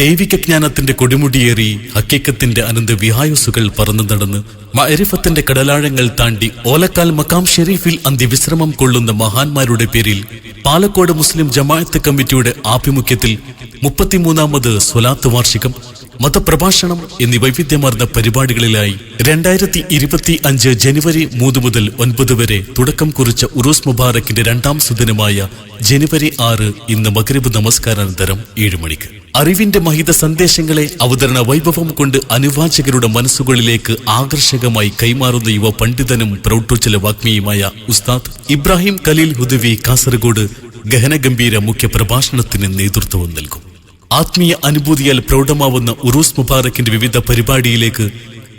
ദൈവിക ജ്ഞാനത്തിന്റെ കൊടിമുടിയേറി ഹക്കീക്കത്തിന്റെ അനന്ത വിഹായുസുകൾ പറന്നു നടന്ന് മഅരിഫത്തിന്റെ കടലാഴങ്ങൾ താണ്ടി ഓലക്കാൽ മക്കാം ഷെരീഫിൽ അന്ത്യവിശ്രമം കൊള്ളുന്ന മഹാന്മാരുടെ പേരിൽ പാലക്കോട് മുസ്ലിം ജമാഅത്ത് കമ്മിറ്റിയുടെ ആഭിമുഖ്യത്തിൽ മുപ്പത്തിമൂന്നാമത് സ്വലാത്ത് വാർഷികം മതപ്രഭാഷണം എന്നീ വൈവിധ്യമാർന്ന പരിപാടികളിലായി രണ്ടായിരത്തി ഇരുപത്തി അഞ്ച് ജനുവരി മൂന്ന് മുതൽ ഒൻപത് വരെ തുടക്കം കുറിച്ച ഉറൂസ് മുബാറക്കിന്റെ രണ്ടാം സുദിനമായ ജനുവരി ആറ് ഇന്ന് മകരബ് നമസ്കാരാനന്തരം ഏഴ് മണിക്ക്. അറിവിന്റെ മഹിത സന്ദേശങ്ങളെ അവതരണ വൈഭവം കൊണ്ട് അനുവാചകരുടെ മനസ്സുകളിലേക്ക് ആകർഷകമായി കൈമാറുന്ന യുവ പണ്ഡിതനും പ്രൗഢോച്ചല വാഗ്മിയുമായ ഉസ്താദ് ഇബ്രാഹിം ഖലീൽ ഹുദവി കാസർഗോഡ് ഗഹനഗംഭീര മുഖ്യ പ്രഭാഷണത്തിന് നേതൃത്വം നൽകും. ആത്മീയ അനുഭൂതിയാൽ പ്രൗഢമാവുന്ന ഉറൂസ് മുബാറക്കിന്റെ വിവിധ പരിപാടിയിലേക്ക്